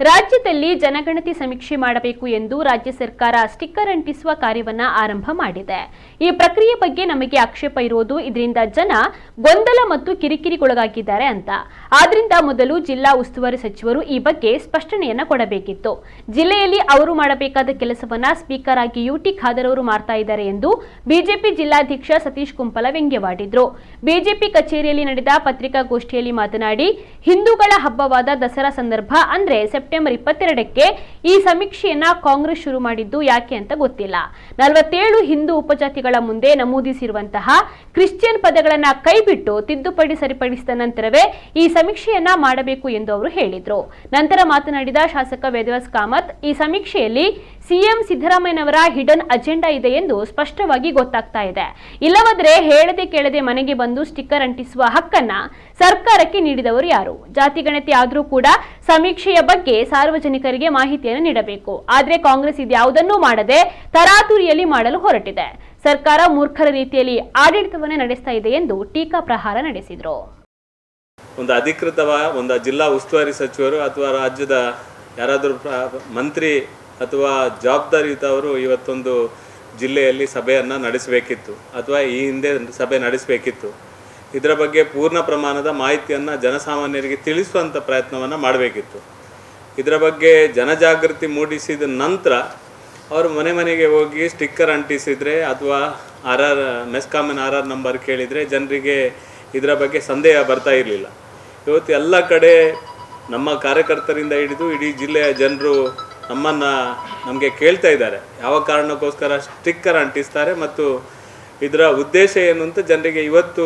ರಾಜ್ಯದಲ್ಲಿ ಜನಗಣತಿ ಸಮೀಕ್ಷೆ ಮಾಡಬೇಕು ಎಂದು ರಾಜ್ಯ ಸರ್ಕಾರ ಸ್ಟಿಕ್ಕರ್ ಅಂಟಿಸುವ ಕಾರ್ಯವನ್ನ ಆರಂಭ ಮಾಡಿದೆ. ಈ ಪ್ರಕ್ರಿಯೆ ಬಗ್ಗೆ ನಮಗೆ ಆಕ್ಷೇಪ ಇರೋದು ಇದರಿಂದ ಜನ ಗೊಂದಲ ಮತ್ತು ಕಿರಿಕಿರಿಗೊಳಗಾಗಿದ್ದಾರೆ ಅಂತ. ಆದ್ರಿಂದ ಮೊದಲು ಜಿಲ್ಲಾ ಉಸ್ತುವಾರಿ ಸಚಿವರು ಈ ಬಗ್ಗೆ ಸ್ಪಷ್ಟನೆಯನ್ನ ಕೊಡಬೇಕಿತ್ತು. ಜಿಲ್ಲೆಯಲ್ಲಿ ಅವರು ಮಾಡಬೇಕಾದ ಕೆಲಸವನ್ನ ಸ್ಪೀಕರ್ ಆಗಿ ಯುಟಿ ಖಾದರ್ ಅವರು ಮಾಡ್ತಾ ಇದ್ದಾರೆ ಎಂದು ಬಿಜೆಪಿ ಜಿಲ್ಲಾಧ್ಯಕ್ಷ ಸತೀಶ್ ಕುಂಪಲ ವ್ಯಂಗ್ಯವಾಡಿದ್ರು. ಬಿಜೆಪಿ ಕಚೇರಿಯಲ್ಲಿ ನಡೆದ ಪತ್ರಿಕಾಗೋಷ್ಠಿಯಲ್ಲಿ ಮಾತನಾಡಿ, ಹಿಂದೂಗಳ ಹಬ್ಬವಾದ ದಸರಾ ಸಂದರ್ಭ ಅಂದ್ರೆ ಸೆಪ್ಟೆಂಬರ್ ಇಪ್ಪತ್ತೆರಡಕ್ಕೆ ಈ ಸಮೀಕ್ಷೆಯನ್ನ ಕಾಂಗ್ರೆಸ್ ಶುರು ಮಾಡಿದ್ದು ಯಾಕೆ ಅಂತ ಗೊತ್ತಿಲ್ಲ. ನಲವತ್ತೇಳು ಹಿಂದೂ ಉಪಜಾತಿಗಳ ಮುಂದೆ ನಮೂದಿಸಿರುವಂತಹ ಕ್ರಿಶ್ಚಿಯನ್ ಪದಗಳನ್ನ ಕೈಬಿಟ್ಟು ತಿದ್ದುಪಡಿ ಸರಿಪಡಿಸಿದ ನಂತರವೇ ಈ ಸಮೀಕ್ಷೆಯನ್ನ ಮಾಡಬೇಕು ಎಂದು ಅವರು ಹೇಳಿದ್ರು. ನಂತರ ಮಾತನಾಡಿದ ಶಾಸಕ ವೇದವಾಸ್ ಕಾಮತ್, ಈ ಸಮೀಕ್ಷೆಯಲ್ಲಿ ಸಿಎಂ ಸಿದ್ದರಾಮಯ್ಯನವರ ಹಿಡನ್ ಅಜೆಂಡಾ ಇದೆ ಎಂದು ಸ್ಪಷ್ಟವಾಗಿ ಗೊತ್ತಾಗ್ತಾ ಇದೆ. ಇಲ್ಲವಾದ್ರೆ ಹೇಳದೆ ಕೇಳದೆ ಮನೆಗೆ ಬಂದು ಸ್ಟಿಕ್ಕರ್ ಅಂಟಿಸುವ ಹಕ್ಕನ್ನ ಸರ್ಕಾರಕ್ಕೆ ನೀಡಿದವರು ಯಾರು? ಜಾತಿ ಗಣತಿ ಆದರೂ ಕೂಡ ಸಮೀಕ್ಷೆಯ ಬಗ್ಗೆ ಸಾರ್ವಜನಿಕರಿಗೆ ಮಾಹಿತಿಯನ್ನು ನೀಡಬೇಕು. ಆದರೆ ಕಾಂಗ್ರೆಸ್ ಇದ್ಯಾವುದನ್ನೂ ಮಾಡದೆ ತರಾತುರಿಯಲ್ಲಿ ಮಾಡಲು ಹೊರಟಿದೆ. ಸರ್ಕಾರ ಮೂರ್ಖರ ರೀತಿಯಲ್ಲಿ ಆಡಳಿತವನ್ನೇ ನಡೆಸ್ತಾ ಇದೆ ಎಂದು ಟೀಕಾ ಪ್ರಹಾರ ನಡೆಸಿದರು. ಒಂದು ಅಧಿಕೃತವ, ಒಂದು ಜಿಲ್ಲಾ ಉಸ್ತುವಾರಿ ಸಚಿವರು ಅಥವಾ ರಾಜ್ಯದ ಯಾರಾದರೂ ಮಂತ್ರಿ ಅಥವಾ ಜವಾಬ್ದಾರಿಯುತವರು ಇವತ್ತೊಂದು ಜಿಲ್ಲೆಯಲ್ಲಿ ಸಭೆಯನ್ನು ನಡೆಸಬೇಕಿತ್ತು, ಅಥವಾ ಈ ಹಿಂದೆ ಸಭೆ ನಡೆಸಬೇಕಿತ್ತು. ಇದರ ಬಗ್ಗೆ ಪೂರ್ಣ ಪ್ರಮಾಣದ ಮಾಹಿತಿಯನ್ನು ಜನಸಾಮಾನ್ಯರಿಗೆ ತಿಳಿಸುವಂಥ ಪ್ರಯತ್ನವನ್ನು ಮಾಡಬೇಕಿತ್ತು. ಇದರ ಬಗ್ಗೆ ಜನಜಾಗೃತಿ ಮೂಡಿಸಿದ ನಂತರ ಅವರು ಮನೆ ಮನೆಗೆ ಹೋಗಿ ಸ್ಟಿಕ್ಕರ್ ಅಂಟಿಸಿದರೆ ಅಥವಾ ಆರ್ ಆರ್ ಮೆಸ್ಕಾಮಿನ ಆರ್ ಆರ್ ನಂಬರ್ ಕೇಳಿದರೆ ಜನರಿಗೆ ಇದರ ಬಗ್ಗೆ ಸಂದೇಹ ಬರ್ತಾ ಇರಲಿಲ್ಲ. ಇವತ್ತು ಎಲ್ಲ ಕಡೆ ನಮ್ಮ ಕಾರ್ಯಕರ್ತರಿಂದ ಹಿಡಿದು ಇಡೀ ಜಿಲ್ಲೆಯ ಜನರು ನಮ್ಮನ್ನು ನಮಗೆ ಕೇಳ್ತಾ ಇದ್ದಾರೆ. ಯಾವ ಕಾರಣಕ್ಕೋಸ್ಕರ ಸ್ಟಿಕ್ಕರ್ ಅಂಟಿಸ್ತಾರೆ ಮತ್ತು ಇದರ ಉದ್ದೇಶ ಏನು ಅಂತ ಜನರಿಗೆ ಇವತ್ತು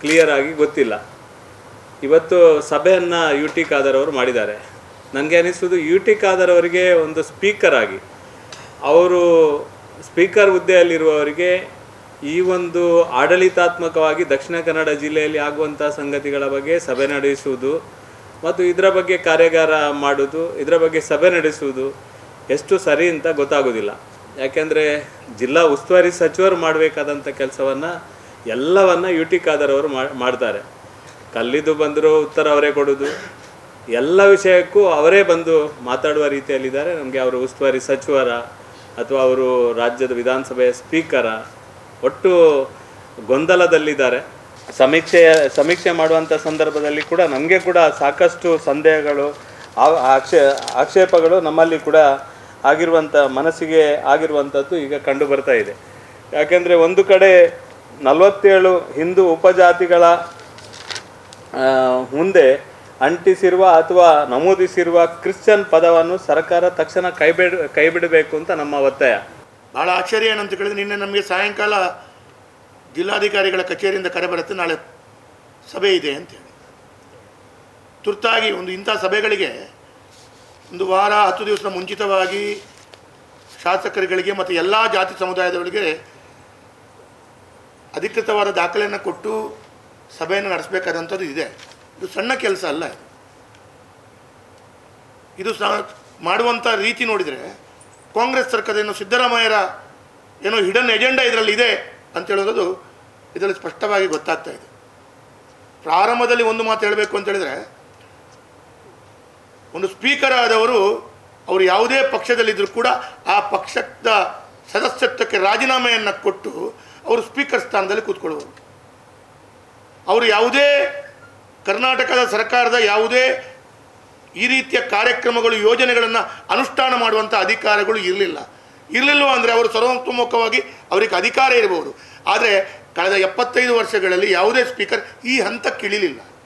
ಕ್ಲಿಯರ್ ಆಗಿ ಗೊತ್ತಿಲ್ಲ. ಇವತ್ತು ಸಭೆಯನ್ನು ಯು ಟಿ ಖಾದರ್ ಅವರು ಮಾಡಿದ್ದಾರೆ. ನನಗೆ ಅನಿಸೋದು ಯು ಟಿ ಖಾದರ್ ಅವರಿಗೆ ಒಂದು ಸ್ಪೀಕರ್ ಆಗಿ, ಅವರು ಸ್ಪೀಕರ್ ಹುದ್ದೆಯಲ್ಲಿರುವವರಿಗೆ ಈ ಒಂದು ಆಡಳಿತಾತ್ಮಕವಾಗಿ ದಕ್ಷಿಣ ಕನ್ನಡ ಜಿಲ್ಲೆಯಲ್ಲಿ ಆಗುವಂಥ ಸಂಗತಿಗಳ ಬಗ್ಗೆ ಸಭೆ ನಡೆಸುವುದು ಮತ್ತು ಇದರ ಬಗ್ಗೆ ಕಾರ್ಯಾಗಾರ ಮಾಡುವುದು ಇದರ ಬಗ್ಗೆ ಸಭೆ ನಡೆಸುವುದು ಎಷ್ಟು ಸರಿ ಅಂತ ಗೊತ್ತಾಗೋದಿಲ್ಲ. ಯಾಕೆಂದರೆ ಜಿಲ್ಲಾ ಉಸ್ತುವಾರಿ ಸಚಿವರು ಮಾಡಬೇಕಾದಂಥ ಕೆಲಸವನ್ನು ಎಲ್ಲವನ್ನು ಯು ಟಿ ಖಾದರ್ ಅವರು ಮಾಡ್ತಾರೆ. ಕಲ್ಲಿದ್ದು ಬಂದರೂ ಉತ್ತರ ಅವರೇ ಕೊಡೋದು. ಎಲ್ಲ ವಿಷಯಕ್ಕೂ ಅವರೇ ಬಂದು ಮಾತಾಡುವ ರೀತಿಯಲ್ಲಿದ್ದಾರೆ. ನಮಗೆ ಅವರು ಉಸ್ತುವಾರಿ ಸಚಿವರ ಅಥವಾ ಅವರು ರಾಜ್ಯದ ವಿಧಾನಸಭೆಯ ಸ್ಪೀಕರ, ಒಟ್ಟು ಗೊಂದಲದಲ್ಲಿದ್ದಾರೆ. ಸಮೀಕ್ಷೆಯ ಸಮೀಕ್ಷೆ ಮಾಡುವಂಥ ಸಂದರ್ಭದಲ್ಲಿ ಕೂಡ ನಮಗೆ ಕೂಡ ಸಾಕಷ್ಟು ಸಂದೇಹಗಳು ಆಕ್ಷೇ, ಆಕ್ಷೇಪಗಳು ನಮ್ಮಲ್ಲಿ ಕೂಡ ಆಗಿರುವಂಥ ಮನಸ್ಸಿಗೆ ಆಗಿರುವಂಥದ್ದು ಈಗ ಕಂಡು ಬರ್ತಾ ಇದೆ. ಯಾಕೆಂದರೆ ಒಂದು ಕಡೆ ನಲವತ್ತೇಳು ಹಿಂದೂ ಉಪಜಾತಿಗಳ ಮುಂದೆ ಅಂಟಿಸಿರುವ ಅಥವಾ ನಮೂದಿಸಿರುವ ಕ್ರಿಶ್ಚಿಯನ್ ಪದವನ್ನು ಸರ್ಕಾರ ತಕ್ಷಣ ಕೈಬಿಡ, ಕೈಬಿಡಬೇಕು ಅಂತ ನಮ್ಮ ಒತ್ತಾಯ. ಭಾಳ ಆಶ್ಚರ್ಯ ಏನಂತ ಕೇಳಿದ್ರೆ ನಿನ್ನೆ ನಮಗೆ ಸಾಯಂಕಾಲ ಜಿಲ್ಲಾಧಿಕಾರಿಗಳ ಕಚೇರಿಯಿಂದ ಕರೆ ಬರುತ್ತೆ, ನಾಳೆ ಸಭೆ ಇದೆ ಅಂತೇಳಿ. ತುರ್ತಾಗಿ ಒಂದು ಇಂಥ ಸಭೆಗಳಿಗೆ ಒಂದು ವಾರ, ಹತ್ತು ದಿವಸ ಮುಂಚಿತವಾಗಿ ಶಾಸಕರುಗಳಿಗೆ ಮತ್ತು ಎಲ್ಲ ಜಾತಿ ಸಮುದಾಯದವರಿಗೆ ಅಧಿಕೃತವಾದ ದಾಖಲೆಯನ್ನು ಕೊಟ್ಟು ಸಭೆಯನ್ನು ನಡೆಸಬೇಕಾದಂಥದ್ದು ಇದೆ. ಇದು ಸಣ್ಣ ಕೆಲಸ ಅಲ್ಲ ಇದು. ಸಹ ಮಾಡುವಂಥ ರೀತಿ ನೋಡಿದರೆ ಕಾಂಗ್ರೆಸ್ ಸರ್ಕಾರದ ಏನು ಸಿದ್ದರಾಮಯ್ಯರ ಏನೋ ಹಿಡನ್ ಎಜೆಂಡಾ ಇದರಲ್ಲಿ ಇದೆ. ಅಂತ ಹೇಳೋದು ಇದರಲ್ಲಿ ಸ್ಪಷ್ಟವಾಗಿ ಗೊತ್ತಾಗ್ತಾ ಇದೆ. ಪ್ರಾರಂಭದಲ್ಲಿ ಒಂದು ಮಾತು ಹೇಳಬೇಕು ಅಂತ ಹೇಳಿದ್ರೆ, ಒಂದು ಸ್ಪೀಕರ್ ಆದವರು ಅವರು ಯಾವುದೇ ಪಕ್ಷದಲ್ಲಿದ್ದರೂ ಕೂಡ ಆ ಪಕ್ಷದ ಸದಸ್ಯತ್ವಕ್ಕೆ ರಾಜೀನಾಮೆಯನ್ನು ಕೊಟ್ಟು ಅವರು ಸ್ಪೀಕರ್ ಸ್ಥಾನದಲ್ಲಿ ಕೂತ್ಕೊಳ್ಳುವರು. ಅವರು ಯಾವುದೇ ಕರ್ನಾಟಕದ ಸರ್ಕಾರದ ಯಾವುದೇ ಈ ರೀತಿಯ ಕಾರ್ಯಕ್ರಮಗಳು, ಯೋಜನೆಗಳನ್ನು ಅನುಷ್ಠಾನ ಮಾಡುವಂಥ ಅಧಿಕಾರಗಳು ಇರಲಿಲ್ಲ. ಇರಲಿಲ್ಲ ಅಂದರೆ ಅವರು ಸರ್ವತೋಮುಖವಾಗಿ ಅವರಿಗೆ ಅಧಿಕಾರ ಇರಬಹುದು ಆದರೆ ಕಳೆದ ಎಪ್ಪತ್ತೈದು ವರ್ಷಗಳಲ್ಲಿ ಯಾವುದೇ ಸ್ಪೀಕರ್ ಈ ಹಂತಕ್ಕೆ ಇಳಿಲಿಲ್ಲ.